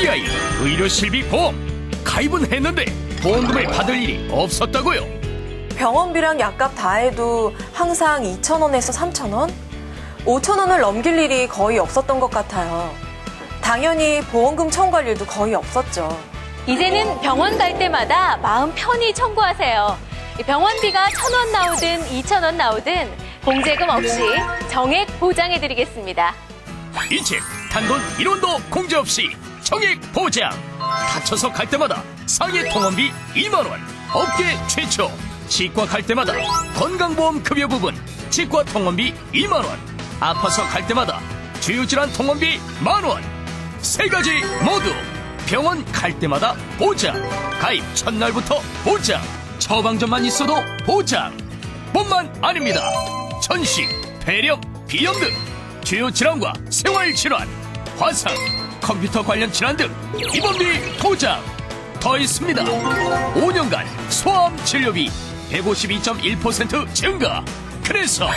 BI 의료실비 보험 가입은 했는데 보험금을 받을 일이 없었다고요. 병원비랑 약값 다 해도 항상 2,000원에서 3,000원? 5,000원을 넘길 일이 거의 없었던 것 같아요. 당연히 보험금 청구할 일도 거의 없었죠. 이제는 병원 갈 때마다 마음 편히 청구하세요. 이 병원비가 천원 나오든 이천 원 나오든 공제금 없이 정액 보장해드리겠습니다. 이제 단돈 1원도 공제 없이 정액 보장. 다쳐서 갈 때마다 상해 통원비 2만 원. 업계 최초. 치과 갈 때마다 건강보험 급여 부분 치과 통원비 2만 원. 아파서 갈 때마다 주요질환 통원비 만 원. 세 가지 모두 병원 갈 때마다 보장. 가입 첫날부터 보장. 처방전만 있어도 보장. 뿐만 아닙니다. 전신, 폐렴, 비염 등 주요 질환과 생활 질환, 화상, 컴퓨터 관련 질환 등 입원비 보장 더 있습니다. 5년간 소아암 진료비 152.1% 증가. 그래서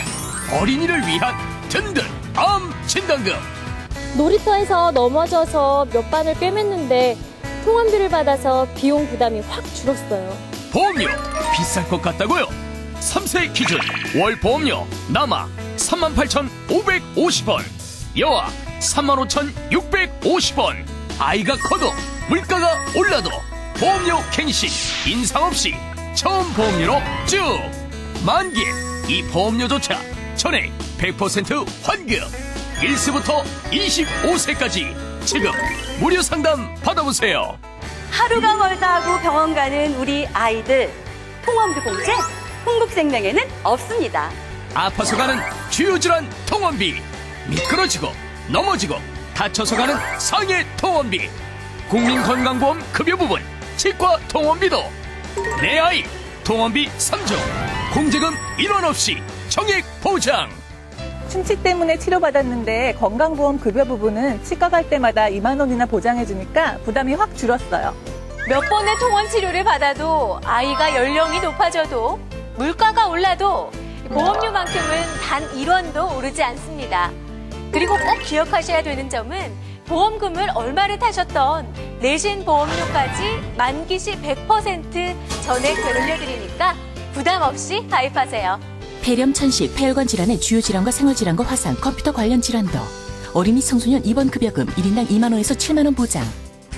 어린이를 위한 든든 암 진단금 놀이터에서 넘어져서 몇 반을 꿰맸는데 통원비를 받아서 비용 부담이 확 줄었어요. 보험료 비쌀 것 같다고요? 3세 기준 월 보험료 남아 38,550원 여아 35,650원. 아이가 커도 물가가 올라도 보험료 갱신 인상 없이 처음 보험료로 쭉 만기 이 보험료조차 전액 100% 환급. 1세부터 25세까지 지금 무료 상담 받아보세요. 하루가 멀다 하고 병원 가는 우리 아이들 통원비 공제 흥국생명에는 없습니다. 아파서 가는 주요 질환 통원비 미끄러지고 넘어지고 다쳐서 가는 상해 통원비 국민건강보험 급여 부분 치과 통원비도 내 아이 통원비 3종 공제금 1원 없이 정액 보장 충치 때문에 치료받았는데 건강보험 급여 부분은 치과 갈 때마다 2만 원이나 보장해주니까 부담이 확 줄었어요. 몇 번의 통원 치료를 받아도 아이가 연령이 높아져도 물가가 올라도 보험료만큼은 단 1원도 오르지 않습니다. 그리고 꼭 기억하셔야 되는 점은 보험금을 얼마를 타셨던 내신 보험료까지 만기 시 100% 전액 되돌려드리니까 부담 없이 가입하세요. 폐렴, 천식, 폐혈관 질환의 주요 질환과 생활 질환과 화상, 컴퓨터 관련 질환도 어린이 청소년 입원 급여금 1인당 2만 원에서 7만 원 보장.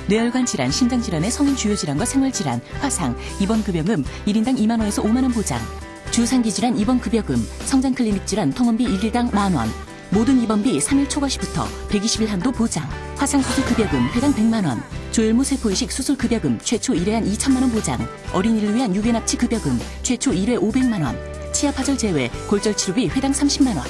뇌혈관 질환, 심장 질환의 성인 주요 질환과 생활 질환, 화상, 입원 급여금 1인당 2만 원에서 5만 원 보장. 주상기 질환 입원 급여금, 성장 클리닉 질환 통원비 1일당 만 원. 모든 입원비 3일 초과 시부터 120일 한도 보장. 화상 수술 급여금 회당 100만 원. 조혈무 세포 이식 수술 급여금 최초 1회 한 2천만 원 보장. 어린이를 위한 유괴 납치 급여금 최초 1회 500만 원. 치아 파절 제외 골절 치료비 회당 30만 원.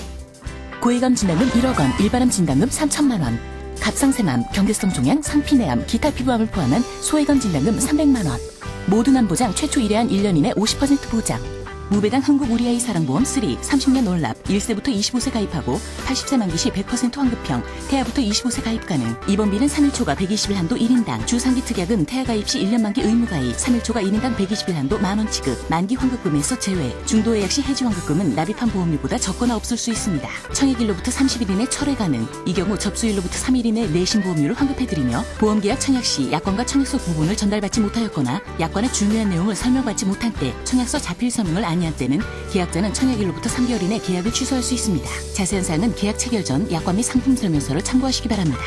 고해감 진단금 1억 원, 일반암 진단금 3천만 원. 갑상샘암, 경계성 종양, 상피내암, 기타 피부암을 포함한 소해감 진단금 300만 원. 모든 암 보장 최초 1회 한 1년 이내 50% 보장. 무배당 한국 우리 아이 사랑보험 3 30년 놀랍 1세부터 25세 가입하고 80세 만기 시 100% 환급형 태아부터 25세 가입 가능. 입원비는 3일 초과 120일 한도 1인당 주상기 특약은 태아 가입 시 1년 만기 의무 가입 3일 초과 1인당 120일 한도 만원 지급 만기 환급금에서 제외. 중도 예약 시 해지 환급금은 납입한 보험료보다 적거나 없을 수 있습니다. 청약일로부터 30일 이내 철회 가능. 이 경우 접수일로부터 3일 이내 내신 보험료를 환급해드리며 보험계약 청약 시 약관과 청약서 부분을 전달받지 못하였거나 약관의 중요한 내용을 설명받지 못한 때 청약서 자필 서명을 아니한 때는 계약자는 청약일로부터 3개월 이내 계약을 취소할 수 있습니다. 자세한 사항은 계약 체결 전 약관 및 상품 설명서를 참고하시기 바랍니다.